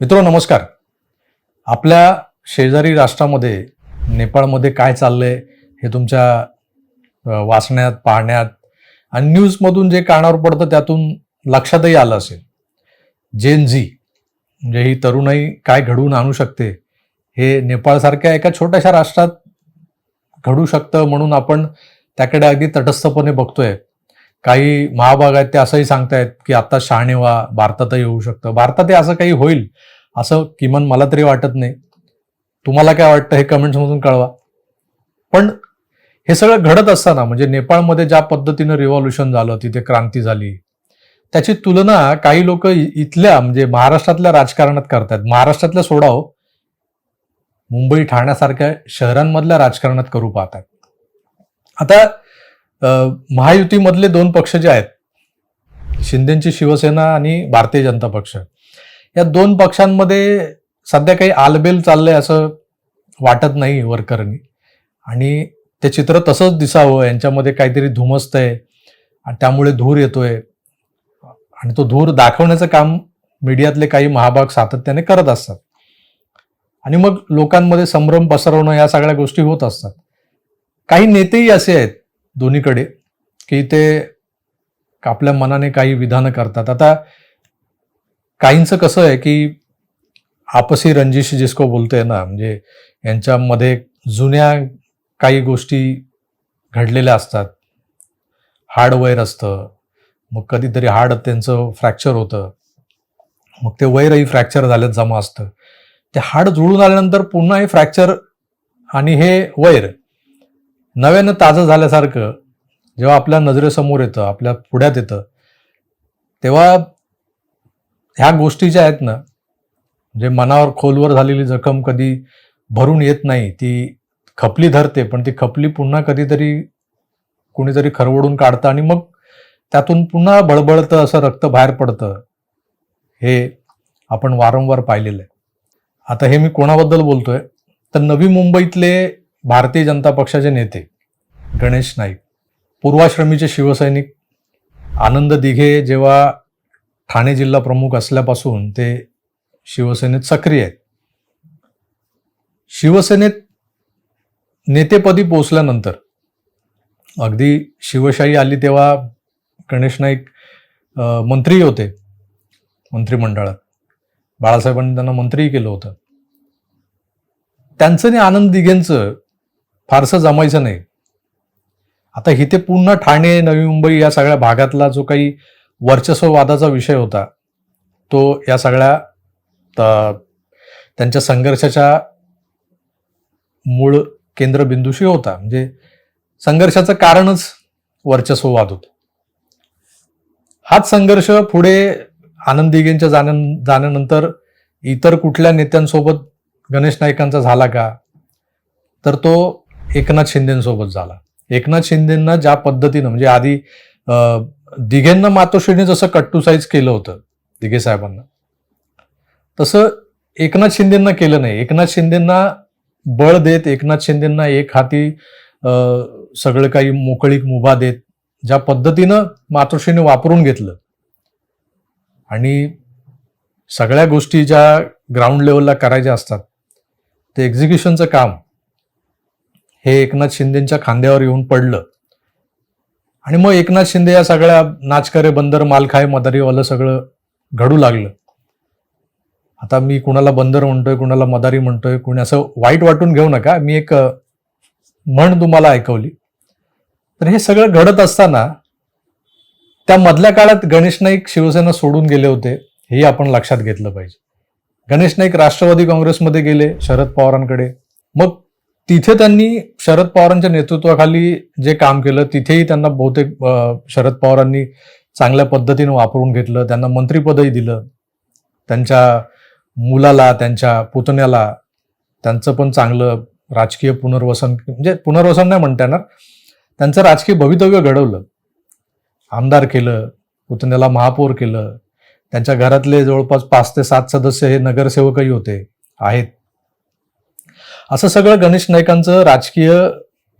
मित्र नमस्कार. आपल्या शेजारी राष्ट्रामध्ये नेपाळमध्ये काय चाललंय हे तुमच्या वाचण्यात पाहण्यात आणि न्यूजमधून जे कानावर पडतं त्यातून लक्षातही आलं असेल. जेन झी म्हणजे ही तरुणाई काय घडवून आणू शकते हे नेपाळसारख्या एका छोट्याशा राष्ट्रात घडू शकतं म्हणून आपण त्याकडे अगदी तटस्थपणे बघतोय. काही महाभाग आहेत ते असंही सांगतायत की आता शहाणे व्हा भारतातही होऊ शकतं. भारतात असं काही होईल असं किमान मला तरी वाटत नाही. तुम्हाला काय वाटतं हे कमेंट्समधून कळवा. पण हे सगळं घडत असताना म्हणजे नेपाळमध्ये ज्या पद्धतीनं रिव्हॉल्युशन झालं तिथे क्रांती झाली त्याची तुलना काही लोक इथल्या म्हणजे महाराष्ट्रातल्या राजकारणात करतात महाराष्ट्रातल्या सोडाव हो. मुंबई ठाण्यासारख्या शहरांमधल्या राजकारणात करू पाहतात आता महायुतीमधले दोन पक्ष जे आहेत शिंदेची शिवसेना आणि भारतीय जनता पक्ष या दोन पक्षांमध्ये सध्या काही आलबेल चाललंय असं वाटत नाही वर्करनी. आणि ते चित्र तसंच दिसावं यांच्यामध्ये काहीतरी धुमसतंय आणि त्यामुळे धूर येतोय. आणि तो धूर दाखवण्याचं काम मीडियातले काही महाभाग सातत्याने करत असतात. आणि मग लोकांमध्ये संभ्रम पसरवणं या सगळ्या गोष्टी होत असतात. काही नेतेही असे आहेत दोन्हीकडे की ते आपल्या मनाने काही विधानं करतात. आता काहींचं कसं आहे की आपसी रंजिश जिसको बोलतोय ना म्हणजे यांच्यामध्ये जुन्या काही गोष्टी घडलेल्या असतात. हाड वैर असतं. मग कधीतरी हाड त्यांचं फ्रॅक्चर होतं. मग ते वैरही फ्रॅक्चर झाल्यात जमा असतं. ते हाड जुळून आल्यानंतर पुन्हा हे फ्रॅक्चर आणि हे वैर नव्यानं ताजं झाल्यासारखं जेव्हा आपल्या नजरेसमोर येतं आपल्या पुढ्यात येतं तेव्हा ह्या गोष्टी ज्या आहेत ना म्हणजे मनावर खोलवर झालेली जखम कधी भरून येत नाही ती खपली धरते पण ती खपली पुन्हा कधीतरी कुणीतरी खरवडून काढतं आणि मग त्यातून पुन्हा बळबळतं असं रक्त बाहेर पडतं. हे आपण वारंवार पाहिलेलं आहे. आता हे मी कोणाबद्दल बोलतोय? तर नवी मुंबईतले भारतीय जनता पक्षाचे नेते गणेश नाईक पूर्वाश्रमीचे शिवसैनिक आनंद दिघे जेव्हा ठाणे जिल्हा प्रमुख असल्यापासून ते शिवसेनेत सक्रिय आहेत. शिवसेनेत नेतेपदी पोचल्यानंतर अगदी शिवशाही आली तेव्हा गणेश नाईक मंत्री होते मंत्रिमंडळात. बाळासाहेबांनी त्यांना मंत्रीही केलं होतं. त्यांचं आणि आनंद दिघेंचं फारसं जमायचं नाही. आता इथे पूर्ण ठाणे नवी मुंबई या सगळ्या भागातला जो काही वर्चस्ववादाचा विषय होता तो या सगळ्या त्यांच्या संघर्षाच्या मूळ केंद्रबिंदूशी होता. म्हणजे संघर्षाचं कारणच वर्चस्ववाद होतं. हाच संघर्ष पुढे आनंद दिघेंच्या जाण्या जाण्यानंतर इतर कुठल्या नेत्यांसोबत गणेश नाईकांचा झाला का? तर तो एकनाथ शिंदेसोबत झाला. एकनाथ शिंदेंना ज्या पद्धतीनं म्हणजे आधी दिघेंना मातोश्रीने जसं कट्टूसाईज केलं होतं दिघे साहेबांना तसं एकनाथ शिंदेंना केलं नाही. एकनाथ शिंदेंना बळ देत एकनाथ शिंदेंना एक हाती सगळं काही मोकळीक मुभा देत ज्या पद्धतीनं मातोश्रीने वापरून घेतलं. आणि सगळ्या गोष्टी ज्या ग्राउंड लेवलला करायच्या असतात ते एक्झिक्युशनचं काम हे एकनाथ शिंदेच्या खांद्यावर येऊन पडलं. आणि मग एकनाथ शिंदे या सगळ्या नाचकरे बंदर मालखाय मदारीवालं सगळं घडू लागलं. आता मी कुणाला बंदर म्हणतोय कुणाला मदारी म्हणतोय कुणी असं वाईट वाटून घेऊ नका. मी एक म्हण तुम्हाला ऐकवली. तर हे सगळं घडत असताना त्या मधल्या काळात गणेश नाईक शिवसेना सोडून गेले होते हेही आपण लक्षात घेतलं पाहिजे. गणेश नाईक राष्ट्रवादी काँग्रेसमध्ये गेले शरद पवारांकडे. मग तिथे त्यांनी शरद पवारांच्या नेतृत्वाखाली जे काम केलं तिथेही त्यांना बहुतेक शरद पवारांनी चांगल्या पद्धतीनं वापरून घेतलं त्यांना मंत्रिपदही दिलं. त्यांच्या मुलाला त्यांच्या पुतण्याला त्यांचं पण चांगलं राजकीय पुनर्वसन म्हणजे पुनर्वसन नाही म्हणता येणार त्यांचं राजकीय भवितव्य घडवलं. आमदार केलं पुतण्याला महापौर केलं. त्यांच्या घरातले जवळपास पाच ते सात सदस्य हे नगरसेवकही होते आहेत. असं सगळं गणेश नाईकांचं राजकीय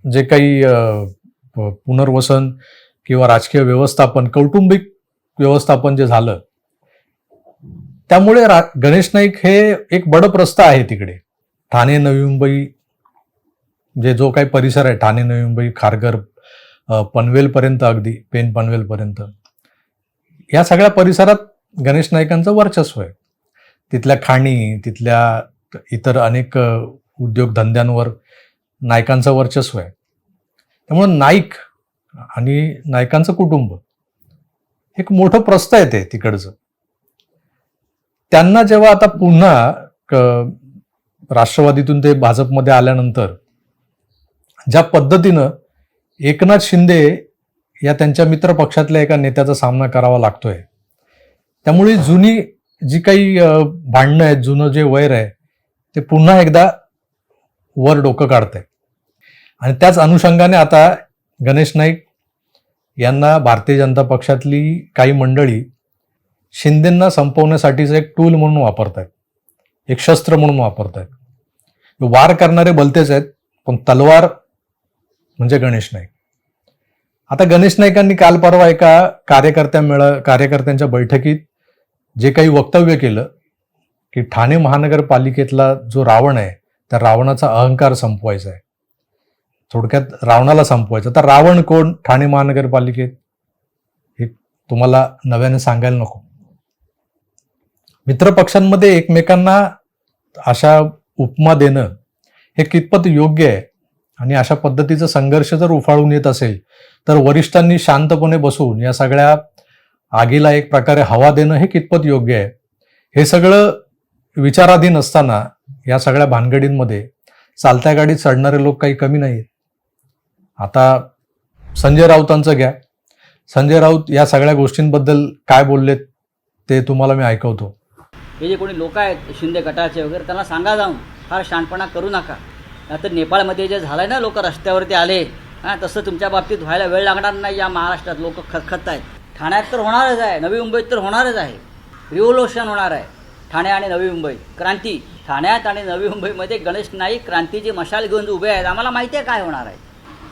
जे काही पुनर्वसन किंवा राजकीय व्यवस्थापन कौटुंबिक व्यवस्थापन जे झालं त्यामुळे रा गणेश नाईक हे एक बडप्रस्थ आहे तिकडे. ठाणे नवी मुंबई जे जो काही परिसर आहे ठाणे नवी मुंबई खारघर पनवेलपर्यंत अगदी पेन पनवेलपर्यंत. या सगळ्या परिसरात गणेश नाईकांचं वर्चस्व आहे. तिथल्या खाणी तिथल्या इतर अनेक उद्योगधंद्यांवर नायकांचं वर्चस्व आहे. त्यामुळं नाईक आणि नायकांचं कुटुंब एक मोठं प्रस्थ येते तिकडचं. त्यांना जेव्हा आता पुन्हा क- राष्ट्रवादीतून ते भाजपमध्ये आल्यानंतर ज्या पद्धतीनं एकनाथ शिंदे या त्यांच्या मित्र पक्षातल्या एका नेत्याचा सामना करावा लागतोय त्यामुळे जुनी जी काही भांडणं आहेत जुनं जे वैर आहे ते पुन्हा एकदा वर डोकं काढतंय. आणि त्याच अनुषंगाने आता गणेश नाईक यांना भारतीय जनता पक्षातली काही मंडळी शिंदेंना संपवण्यासाठीचं एक टूल म्हणून वापरत आहेत एक शस्त्र म्हणून वापरत आहेत वार करणारे भलतेच आहेत पण तलवार म्हणजे गणेश नाईक. आता गणेश नाईकांनी काल परवा एका कार्यकर्त्या मेळ कार्यकर्त्यांच्या बैठकीत जे काही वक्तव्य केलं की ठाणे महानगरपालिकेतला जो रावण आहे त्या रावणाचा अहंकार संपवायचा आहे. थोडक्यात रावणाला संपवायचं. तर रावण कोण? ठाणे महानगरपालिकेत. हे तुम्हाला नव्याने सांगायला नको. मित्रपक्षांमध्ये एकमेकांना अशा उपमा देणं हे कितपत योग्य आहे? आणि अशा पद्धतीचा संघर्ष जर उफाळून येत असेल तर वरिष्ठांनी शांतपणे बसून या सगळ्या आगीला एक प्रकारे हवा देणं हे कितपत योग्य आहे? हे सगळं विचाराधीन असताना या सगळ्या भानगडींमध्ये चालत्या गाडीत चढणारे लोक काही कमी नाहीत आता संजय राऊतांचं घ्या. संजय राऊत या सगळ्या गोष्टींबद्दल काय बोललेत ते तुम्हाला मी ऐकवतो. हे जे कोणी लोक आहेत शिंदे गटाचे वगैरे त्यांना सांगा जाऊन. फार शानपणा करू नका. आता नेपाळमध्ये जे झालं ना लोक रस्त्यावरती आले हां तसं तुमच्या बाबतीत व्हायला वेळ लागणार नाही या महाराष्ट्रात लोक खतखत आहेत. ठाण्यात तर होणारच आहे नवी मुंबईत तर होणारच आहे. रिव्होल्युशन होणार आहे. ठाणे आणि नवी मुंबई. क्रांती. ठाण्यात आणि नवी मुंबईमध्ये गणेश नाईक क्रांतीची मशाल घेऊन उभे आहेत. आम्हाला माहिती आहे काय होणार आहे.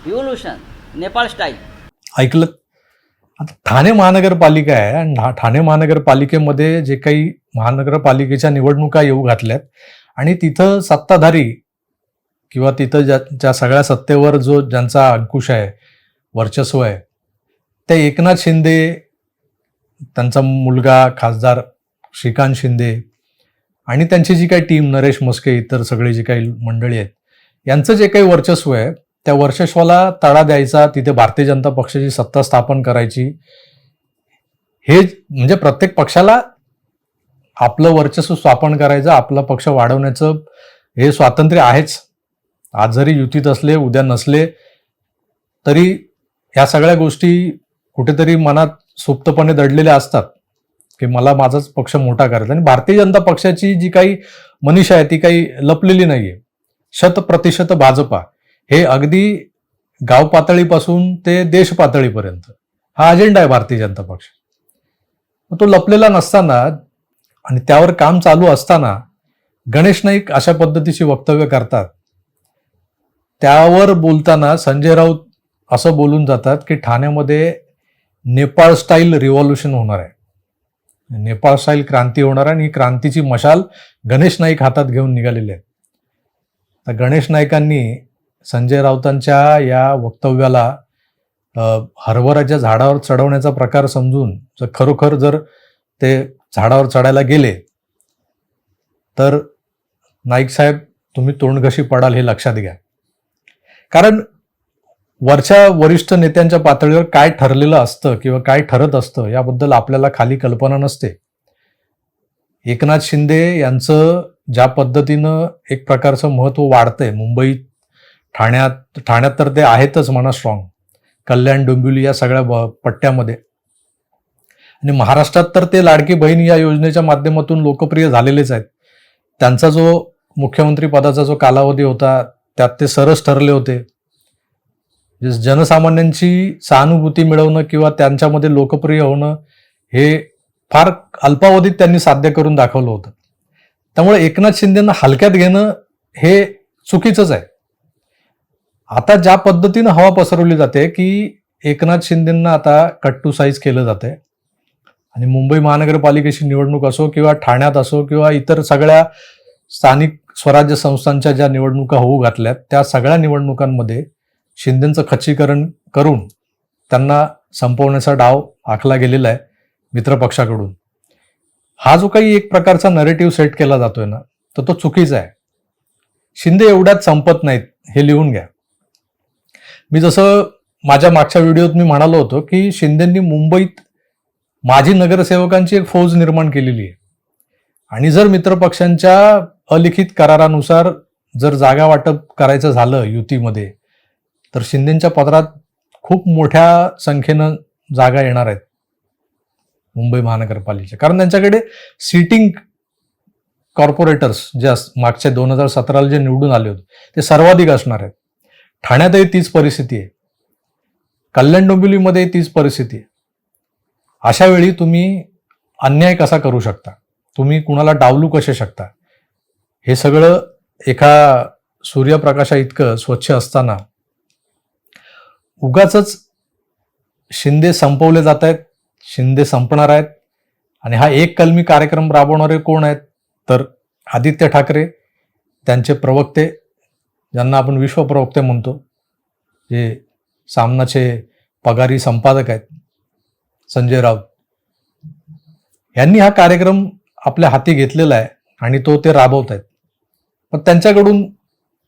रिव्होल्युशन नेपाळ स्टाईल ऐकलं? आता ठाणे महानगरपालिका आहे. आणि ठाणे महानगरपालिकेमध्ये जे काही महानगरपालिकेच्या निवडणुका येऊ घातल्यात आणि तिथं सत्ताधारी किंवा तिथं ज्या ज्या सगळ्या सत्तेवर जो ज्यांचा अंकुश आहे वर्चस्व आहे ते एकनाथ शिंदे त्यांचा मुलगा खासदार श्रीकांत शिंदे आणि त्यांची जी काही टीम नरेश मस्के इतर सगळी जी काही मंडळी आहेत यांचं जे काही वर्चस्व आहे त्या वर्चस्वाला तडा द्यायचा तिथे भारतीय जनता पक्षाची सत्ता स्थापन करायची हे म्हणजे प्रत्येक पक्षाला आपलं वर्चस्व स्थापन करायचं आपला पक्ष वाढवण्याचं हे स्वातंत्र्य आहेच. आज जरी युतीत असले उद्या नसले तरी ह्या सगळ्या गोष्टी कुठेतरी मनात सुप्तपणे दडलेल्या असतात. की मला माझाच पक्ष मोठा करायचा. आणि भारतीय जनता पक्षाची जी काही मनीषा आहे ती काही लपलेली नाहीये. शत प्रतिशत भाजपा. हे अगदी गाव पातळीपासून ते देश पातळीपर्यंत. हा अजेंडा आहे भारतीय जनता पक्ष. तो लपलेला नसताना आणि त्यावर काम चालू असताना गणेश नाईक अशा पद्धतीची वक्तव्य करतात. त्यावर बोलताना संजय राऊत असं बोलून जातात की ठाण्यामध्ये नेपाळ स्टाईल रिव्हॉल्युशन होणार आहे. नेपाळसाईल क्रांती होणार आणि क्रांतीची मशाल गणेश नाईक हातात घेऊन निघालेले आहेत तर गणेश नाईकांनी संजय राऊतांच्या या वक्तव्याला हरभराच्या झाडावर चढवण्याचा प्रकार समजून जर खरोखर जर ते झाडावर चढायला गेले तर नाईक साहेब तुम्ही तोंडघशी पडाल हे लक्षात घ्या. कारण वरच्या वरिष्ठ नेत्यांच्या पातळीवर काय ठरलेलं असतं किंवा काय ठरत असतं याबद्दल आपल्याला खाली कल्पना नसते. एकनाथ शिंदे यांचं ज्या पद्धतीनं एक प्रकारचं महत्त्व वाढतंय मुंबईत ठाण्यात ठाण्यात तर ते आहेतच म्हणा स्ट्रॉंग कल्याण डोंबिवली या सगळ्या पट्ट्यामध्ये. आणि महाराष्ट्रात तर ते लाडकी बहीण या योजनेच्या माध्यमातून लोकप्रिय झालेलेच आहेत. त्यांचा जो मुख्यमंत्री पदाचा जो कालावधी होता त्यात ते सरस ठरले होते. जनसामान्यांची सहानुभूती मिळवणं किंवा त्यांच्यामध्ये लोकप्रिय होणं हे फार अल्पावधीत त्यांनी साध्य करून दाखवलं होतं. त्यामुळे एकनाथ शिंदेना हलक्यात घेणं हे चुकीचंच आहे. आता ज्या पद्धतीनं हवा पसरवली जाते की एकनाथ शिंदेंना आता कट टू साईज केलं जाते आणि मुंबई महानगरपालिकेची निवडणूक असो किंवा ठाण्यात असो किंवा इतर सगळ्या स्थानिक स्वराज्य संस्थांच्या ज्या निवडणुका होऊ घातल्यात त्या सगळ्या निवडणुकांमध्ये शिंदेचं खच्चीकरण करून त्यांना संपवण्याचा डाव आखला गेलेला आहे मित्रपक्षाकडून. हा जो काही एक प्रकारचा नरेटिव्ह सेट केला जातोय ना तर तो चुकीचा आहे. शिंदे एवढ्यात संपत नाहीत हे लिहून घ्या. मी जसं माझ्या मागच्या व्हिडिओत मी म्हणालो होतो की शिंदेंनी मुंबईत माजी नगरसेवकांची एक फौज निर्माण केलेली आहे. आणि जर मित्रपक्षांच्या अलिखित करारानुसार जर जागा वाटप करायचं झालं युतीमध्ये तर शिंदेच्या पदरात खूप मोठ्या संख्येनं जागा येणार आहेत मुंबई महानगरपालिकेच्या. कारण त्यांच्याकडे सिटिंग कॉर्पोरेटर्स जे अस- मागच्या दोन हजार सतराला जे निवडून आले होते ते सर्वाधिक असणार आहेत. ठाण्यातही तीच परिस्थिती आहे. कल्याण डोंबिवलीमध्ये तीच परिस्थिती आहे. अशा वेळी तुम्ही अन्याय कसा करू शकता? तुम्ही कुणाला डावलू कसे शकता? हे सगळं एका सूर्यप्रकाशा इतकं स्वच्छ असताना उगाच शिंदे संपवले जात आहेत शिंदे संपणार आहेत. आणि हा एक कलमी कार्यक्रम राबवणारे कोण आहेत? तर आदित्य ठाकरे त्यांचे प्रवक्ते ज्यांना आपण विश्वप्रवक्ते म्हणतो जे सामनाचे पगारी संपादक आहेत संजय राऊत. यांनी हा कार्यक्रम आपल्या हाती घेतलेला आहे आणि तो ते राबवत आहेत. पण त्यांच्याकडून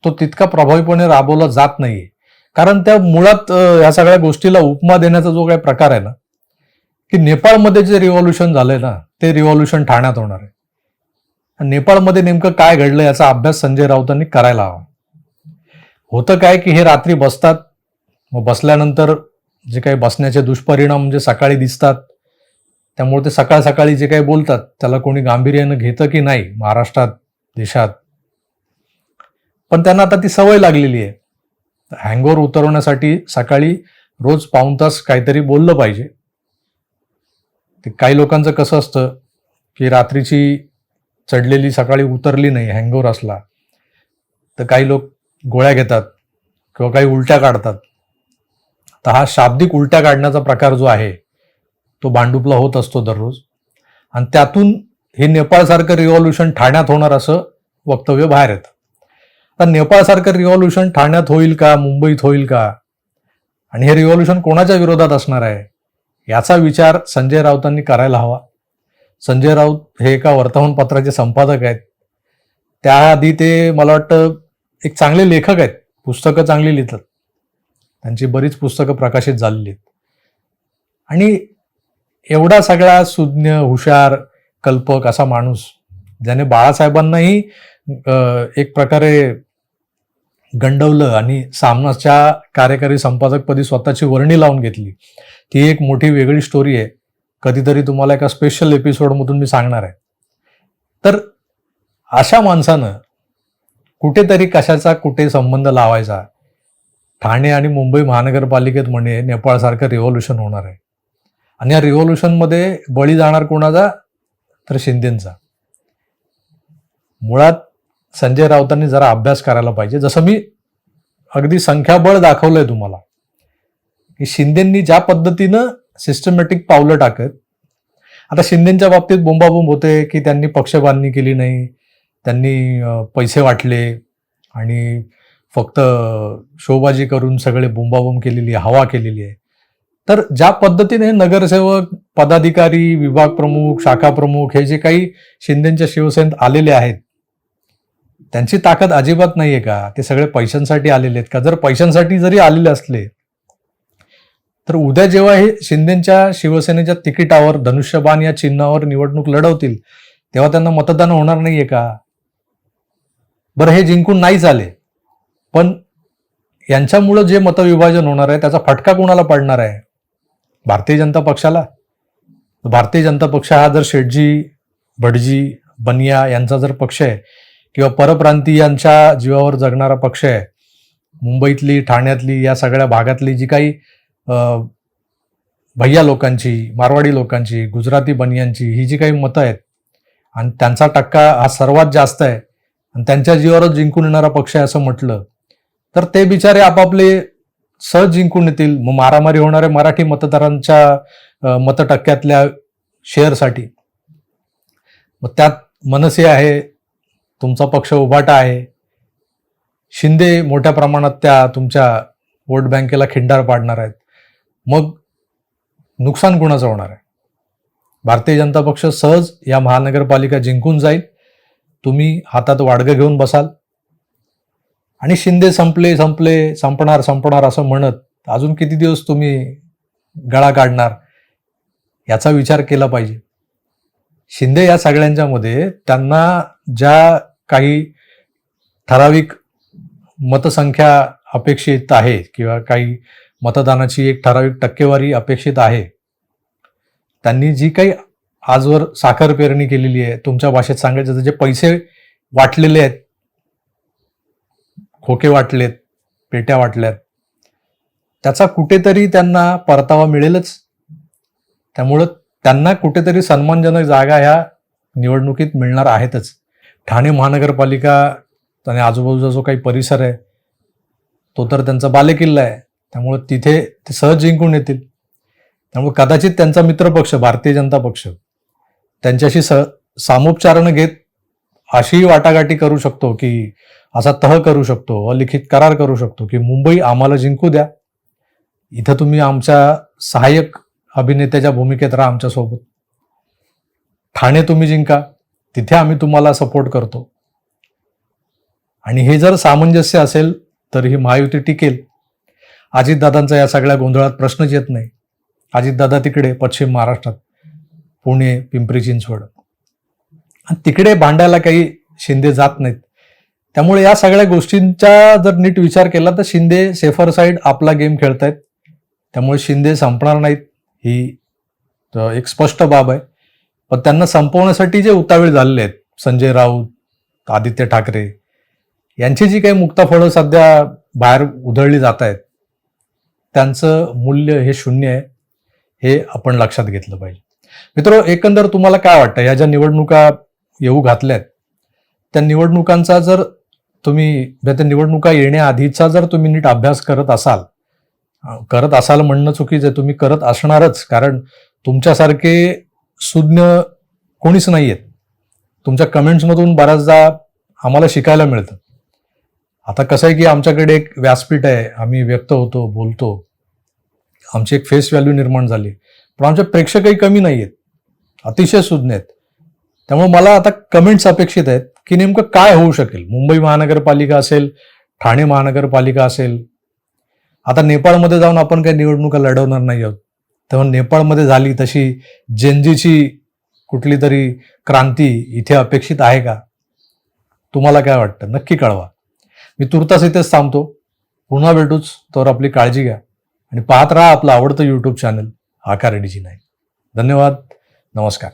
तो तितका प्रभावीपणे राबवला जात नाहीये. कारण त्या मुळात या ह्या सगळ्या गोष्टीला उपमा देण्याचा जो काही प्रकार आहे ना की नेपाळमध्ये जे रिव्हॉल्युशन झालंय ना ते रिव्हॉल्युशन ठाण्यात होणार आहे. आणि नेपाळमध्ये नेमकं काय घडलं याचा अभ्यास संजय राऊतांनी करायला हवा. होतं काय की हे रात्री बसतात मग बसल्यानंतर जे काही बसण्याचे दुष्परिणाम म्हणजे सकाळी दिसतात त्यामुळे ते सकाळ सकाळी जे काही बोलतात त्याला कोणी गांभीर्यानं घेतं की नाही महाराष्ट्रात देशात. पण त्यांना आता ती सवय लागलेली आहे. हँगओवर उतरवण्यासाठी सकाळी रोज पाऊण तास काहीतरी बोललं पाहिजे. ते काही लोकांचं कसं असतं की रात्रीची चढलेली सकाळी उतरली नाही हँगओवर असला तर काही लोक गोळ्या घेतात किंवा काही उलट्या काढतात. तर हा शाब्दिक उलट्या काढण्याचा प्रकार जो आहे तो भांडुपला होत असतो दररोज. आणि त्यातून हे नेपाळसारखं रिव्हॉल्युशन ठाण्यात होणार असं वक्तव्य बाहेर येतं. तर नेपाळसारखं रिव्हॉल्युशन ठाण्यात होईल का? मुंबईत होईल का? आणि हे रिव्हॉल्युशन कोणाच्या विरोधात असणार आहे? याचा विचार संजय राऊतांनी करायला हवा. संजय राऊत हे एका वर्तमानपत्राचे संपादक आहेत. त्याआधी ते मला वाटतं एक चांगले लेखक आहेत. पुस्तकं चांगली लिहितात. त्यांची बरीच पुस्तकं प्रकाशित झालेली आहेत. आणि एवढा सगळा सुज्ञ हुशार कल्पक असा माणूस ज्याने बाळासाहेबांनाही एक प्रकारे गंडवलं आणि सामनाच्या कार्यकारी संपादकपदी स्वतःची वर्णी लावून घेतली. ती एक मोठी वेगळी स्टोरी आहे. कधीतरी तुम्हाला एका स्पेशल एपिसोडमधून मी सांगणार आहे. तर अशा माणसानं कुठेतरी कशाचा कुठे संबंध लावायचा? ठाणे आणि मुंबई महानगरपालिकेत म्हणे नेपाळसारखं रिव्हॉल्युशन होणार आहे. आणि या रिव्हॉल्युशनमध्ये बळी जाणार कोणाचा? तर शिंदेंचा. मुळात संजय राऊतांनी जरा अभ्यास करायला पाहिजे. जसं मी अगदी संख्याबळ दाखवलंय तुम्हाला की शिंदेंनी ज्या पद्धतीनं सिस्टमॅटिक पावलं टाकत आता शिंदेच्या बाबतीत बोंबाबोंब होते की त्यांनी पक्षबांधणी केली नाही त्यांनी पैसे वाटले आणि फक्त शोबाजी करून सगळे बोंबाबोंब केलेली आहे, हवा केलेली आहे. तर ज्या पद्धतीने नगरसेवक पदाधिकारी विभाग प्रमुख शाखा प्रमुख हे जे काही शिंदेच्या शिवसेनेत आलेले आहेत त्यांची ताकद अजिबात नाहीये का? ते सगळे पैशांसाठी आलेले आहेत का? जर पैशांसाठी जरी आलेले असले तर उद्या जेव्हा हे शिंदेच्या शिवसेनेच्या तिकिटावर धनुष्यबाण या चिन्हावर निवडणूक लढवतील तेव्हा त्यांना मतदान होणार नाहीये का? बरं हे जिंकून नाहीच आले पण यांच्यामुळं जे मतविभाजन होणार आहे त्याचा फटका कोणाला पडणार आहे? भारतीय जनता पक्षाला? भारतीय जनता पक्ष हा जर शेटजी भटजी बनिया यांचा जर पक्ष आहे किंवा परप्रांतीयांच्या जीवावर जगणारा पक्ष आहे. मुंबईतली ठाण्यातली या सगळ्या भागातली जी काही अं, भैया लोकांची मारवाडी लोकांची गुजराती बनियांची ही जी काही मतं आहेत आणि त्यांचा टक्का हा सर्वात जास्त आहे आणि त्यांच्या जीवावरच जिंकून येणारा पक्ष आहे असं म्हटलं तर ते बिचारे आपापले सहज जिंकून येतील. मग मारामारी होणाऱ्या मराठी मतदारांच्या मत मतटक्क्यातल्या शेअरसाठी मग त्यात मनसे आहे तुमचा पक्ष उभाटा आहे. शिंदे मोठ्या प्रमाणात त्या तुमच्या वोट बँकेला खिंडार पाडणार आहेत. मग नुकसान कुणाचं होणार आहे? भारतीय जनता पक्ष सहज या महानगरपालिका जिंकून जाईल. तुम्ही हातात वाडगं घेऊन बसाल. आणि शिंदे संपले संपले संपणार संपणार असं म्हणत अजून किती दिवस तुम्ही गळा काढणार याचा विचार केला पाहिजे. शिंदे या सगळ्यांच्यामध्ये त्यांना ज्या काही ठराविक मतसंख्या अपेक्षित आहे किंवा काही मतदानाची एक ठराविक टक्केवारी अपेक्षित आहे त्यांनी जी काही आजवर साखर पेरणी केलेली आहे तुमच्या भाषेत सांगायचं तर जे पैसे वाटलेले आहेत खोके वाटलेत पेट्या वाटल्यात त्याचा कुठेतरी त्यांना परतावा मिळेलच. त्यामुळं त्यांना कुठेतरी सन्मानजनक जागा ह्या निवडणुकीत मिळणार आहेतच. ठाणे महानगरपालिका आणि आजूबाजूचा जो काही परिसर आहे तो तर त्यांचा बालेकिल्ला आहे. त्यामुळे तिथे ते सहज जिंकून येतील. त्यामुळे कदाचित त्यांचा मित्रपक्ष भारतीय जनता पक्ष त्यांच्याशी स सामोपचारणं घेत अशीही वाटाघाटी करू शकतो की असा तह करू शकतो अलिखित करार करू शकतो की मुंबई आम्हाला जिंकू द्या. इथं तुम्ही आमच्या सहाय्यक अभिनेत्याच्या भूमिकेत राहा आमच्यासोबत. ठाणे तुम्ही जिंका तिथे आम्ही तुम्हाला सपोर्ट करतो. आणि हे जर सामंजस्य असेल तर ही महायुती टिकेल. अजितदादांचा या सगळ्या गोंधळात प्रश्नच येत नाही. अजितदादा तिकडे पश्चिम महाराष्ट्रात. पुणे पिंपरी चिंचवड. आणि तिकडे भांडायला काही शिंदे जात नाहीत. त्यामुळे या सगळ्या गोष्टींचा जर नीट विचार केला तर शिंदे सेफर साईड आपला गेम खेळतायत. त्यामुळे शिंदे संपणार नाहीत. ही एक स्पष्ट बाब आहे. पण त्यांना संपवण्यासाठी जे उतावीळ झालेले आहेत संजय राऊत आदित्य ठाकरे यांची जी काही मुक्ताफळं सध्या बाहेर उधळली जात आहेत त्यांचं मूल्य हे शून्य आहे हे आपण लक्षात घेतलं पाहिजे. मित्र एकंदर तुम्हाला काय वाटतं? या ज्या निवडणुका येऊ घातल्यात त्या निवडणुकांचा जर तुम्ही त्या निवडणुका येण्याआधीचा जर तुम्ही नीट अभ्यास करत असाल करत असाल म्हणणं चुकीचं आहे. तुम्ही करत असणारच. कारण तुमच्यासारखे सुज्ञ कोणीच नाही आहेत तुमच्या कमेंट्समधून बऱ्याचदा आम्हाला शिकायला मिळतं. आता कसं आहे की आमच्याकडे एक व्यासपीठ आहे. आम्ही व्यक्त होतो बोलतो. आमची एक फेस व्हॅल्यू निर्माण झाली. पण आमचे प्रेक्षकही कमी नाही आहेत अतिशय सुज्ञ आहेत. त्यामुळे मला आता कमेंट्स अपेक्षित आहेत की नेमकं काय होऊ शकेल? मुंबई महानगरपालिका असेल ठाणे महानगरपालिका असेल आता नेपाळमध्ये जाऊन आपण काही निवडणुका लढवणार नाही आहोत. तेव्हा नेपाळमध्ये झाली तशी जनजीची कुठली तरी क्रांती इथे अपेक्षित आहे का? तुम्हाला काय वाटतं? नक्की कळवा. मी तुर्तास इथेच थांबतो. पुन्हा भेटूच तर आपली काळजी घ्या. आणि पाहत राहा आपलं आवडतं यूट्यूब चॅनल आकार रेडीजी नाही धन्यवाद. नमस्कार.